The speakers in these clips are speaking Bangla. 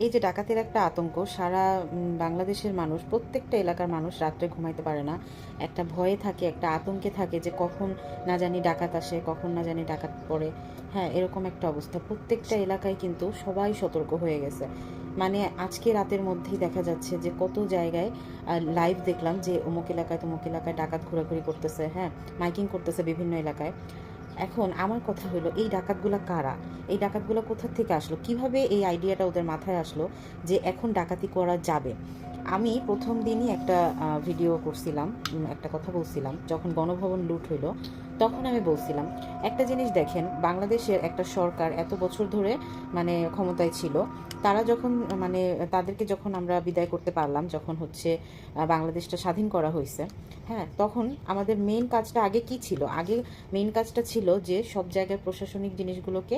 এই যে ডাকাতের একটা আতঙ্ক, সারা বাংলাদেশের মানুষ, প্রত্যেকটা এলাকার মানুষ রাত্রে ঘুমাইতে পারে না। একটা ভয়ে থাকে, একটা আতঙ্কে থাকে যে কখন না জানি ডাকাত আসে, কখন না জানি ডাকাত পড়ে। হ্যাঁ এরকম একটা অবস্থা। প্রত্যেকটা এলাকায় কিন্তু সবাই সতর্ক হয়ে গেছে। মানে আজকে রাতের মধ্যেই দেখা যাচ্ছে যে কত জায়গায় লাইভ দেখলাম যে অমুক এলাকায় তমুক এলাকায় ডাকাত ঘোরাঘুরি করতেছে হ্যাঁ মাইকিং করতেছে বিভিন্ন এলাকায়। এখন আমার কথা হলো এই ডাকাতগুলা কারা? এই ডাকাতগুলো কোথা থেকে আসলো? কীভাবে এই আইডিয়াটা ওদের মাথায় আসলো যে এখন ডাকাতি করা যাবে? আমি প্রথম দিনই একটা ভিডিও করছিলাম একটা কথা বলছিলাম, যখন গণভবন লুট হইল তখন আমি বলছিলাম, একটা জিনিস দেখেন, বাংলাদেশের একটা সরকার এত বছর ধরে মানে ক্ষমতায় ছিল, তারা যখন মানে তাদেরকে যখন আমরা বিদায় করতে পারলাম, যখন হচ্ছে বাংলাদেশটা স্বাধীন করা হয়েছে হ্যাঁ তখন আমাদের মেন কাজটা আগে কি ছিল? আগে মেন কাজটা ছিল যে সব জায়গায় প্রশাসনিক জিনিসগুলোকে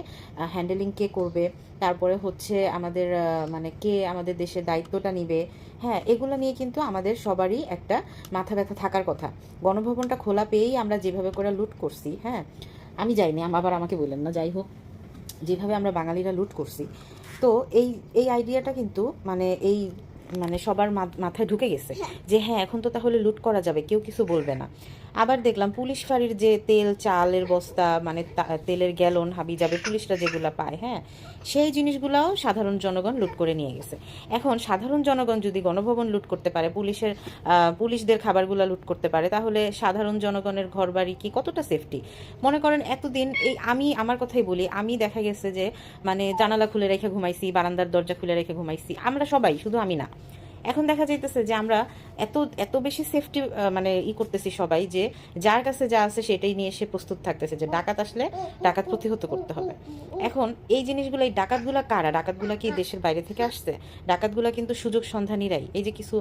হ্যান্ডেলিং কে করবে, তারপরে হচ্ছে আমাদের মানে কে আমাদের দেশের দায়িত্বটা নিবে হ্যাঁ এগুলো নিয়ে কিন্তু আমাদের সবারই একটা মাথা ব্যথা থাকার কথা। গণভবনটা খোলা পেয়েই আমরা যেভাবে করে লুট করছি হ্যাঁ আমি যাইনি আবার আমাকে বললেন, না, যাই হোক, যেভাবে আমরা বাঙালিরা লুট করছি। তো এই এই আইডিয়াটা কিন্তু মানে এই মানে সবার মাথায় ঢুকে গেছে যে হ্যাঁ এখন তো তাহলে লুট করা যাবে, কেউ কিছু বলবে না। আবার দেখলাম পুলিশ ফাঁড়ির যে তেল, চালের বস্তা মানে তেলের গ্যালন, হাবি যাবে পুলিশরা যেগুলো পায় হ্যাঁ সেই জিনিসগুলোও সাধারণ জনগণ লুট করে নিয়ে গেছে। এখন সাধারণ জনগণ যদি গণভবন লুট করতে পারে, পুলিশের পুলিশদের খাবারগুলো লুট করতে পারে, তাহলে সাধারণ জনগণের ঘর বাড়ি কি কতটা সেফটি মনে করেন এতদিন এই আমি, আমার কথাই বলি, আমি দেখা গেছে যে মানে জানালা খুলে রেখে ঘুমাইছি, বারান্দার দরজা খুলে রেখে ঘুমাইছি, আমরা সবাই, শুধু আমি না। এখন দেখা যাইতেছে যে আমরা এত এত বেশি সেফটি মানে ই করতেছি সবাই যে যার কাছে যা আছে সেটাই নিয়ে এসে প্রস্তুত থাকতেছে যে ডাকাত আসলে ডাকাত প্রতিহত করতে হবে। এখন এই জিনিসগুলো, এই ডাকাতগুলা কারা? ডাকাতগুলা কি দেশের বাইরে থেকে আসছে? ডাকাতগুলা কিন্তু সুযোগ সন্ধানীরাই। এই যে কিছু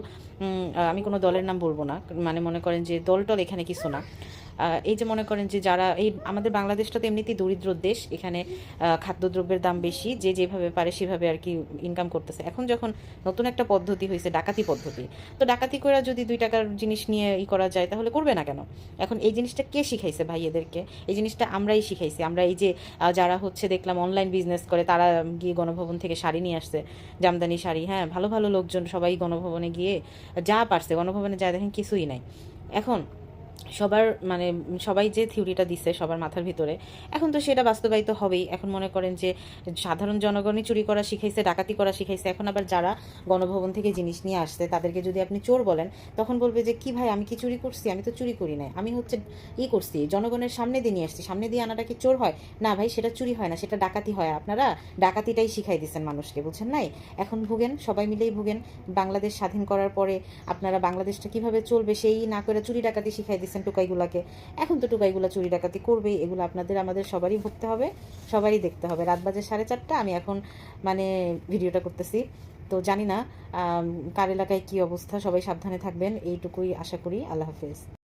আমি কোনো দলের নাম বলব না মানে মনে করেন যে দল টল এখানে কিছু না। এই যে মনে করেন যে যারা, এই আমাদের বাংলাদেশটা তো এমনিতেই দরিদ্র দেশ, এখানে খাদ্যদ্রব্যের দাম বেশি, যে যেভাবে পারে সেভাবে আর কি ইনকাম করতেছে। এখন যখন নতুন একটা পদ্ধতি হয়েছে ডাকাতি পদ্ধতি। তো ডাকাতি করে যদি দুই টাকার জিনিস নিয়ে ই করা যায়, তাহলে করবে না কেন? এখন এই জিনিসটা কে শিখাইছে ভাই এদেরকে? এই জিনিসটা আমরাই শিখাইছি। আমরা এই যে যারা হচ্ছে দেখলাম অনলাইন বিজনেস করে, তারা গিয়ে গণভবন থেকে শাড়ি নিয়ে আসছে, জামদানি শাড়ি হ্যাঁ ভালো ভালো লোকজন সবাই গণভবনে গিয়ে যা পারছে, গণভবনে যায় দেখেন কিছুই নাই। এখন সবার মানে সবাই যে থিওরিটা দিছে সবার মাথার ভিতরে, এখন তো সেটা বাস্তবায়িত হবেই। এখন মনে করেন যে সাধারণ জনগণই চুরি করা শিখাইছে, ডাকাতি করা শিখাইছে, এখন আবার যারা গণভবন থেকে জিনিস নিয়ে আসছে, তাদেরকে যদি আপনি চোর বলেন, তখন বলবে যে, কি ভাই, আমি কি চুরি করছি? আমি তো চুরি করি নাই। আমি হচ্ছে ই করছি, জনগণের সামনে দিয়ে নিয়ে আসছি। সামনে দিয়ে আনাটা কি চোর হয়? না ভাই, সেটা চুরি হয় না, সেটা ডাকাতি হয়। আপনারা ডাকাতিটাই শিখাই দিচ্ছেন মানুষকে, বুঝছেন নাই? এখন ভুগেন, সবাই মিলেই ভুগেন। বাংলাদেশ স্বাধীন করার পরে আপনারা বাংলাদেশটা কীভাবে চলবে, সেই না করে চুরি ডাকাতি শিখাই দিচ্ছেন টোকাইগুলাকে। এখন তো টোকাইগুলা চুরি ডাকাতি করবেই, এগুলো আপনাদের, আমাদের সবারই ভুগতে হবে, সবারই দেখতে হবে। রাত বাজে সাড়ে চারটা, আমি এখন মানে ভিডিওটা করতেছি। তো জানি না কার এলাকায় কী অবস্থা, সবাই সাবধানে থাকবেন, এইটুকুই আশা করি, আল্লাহ হাফেজ।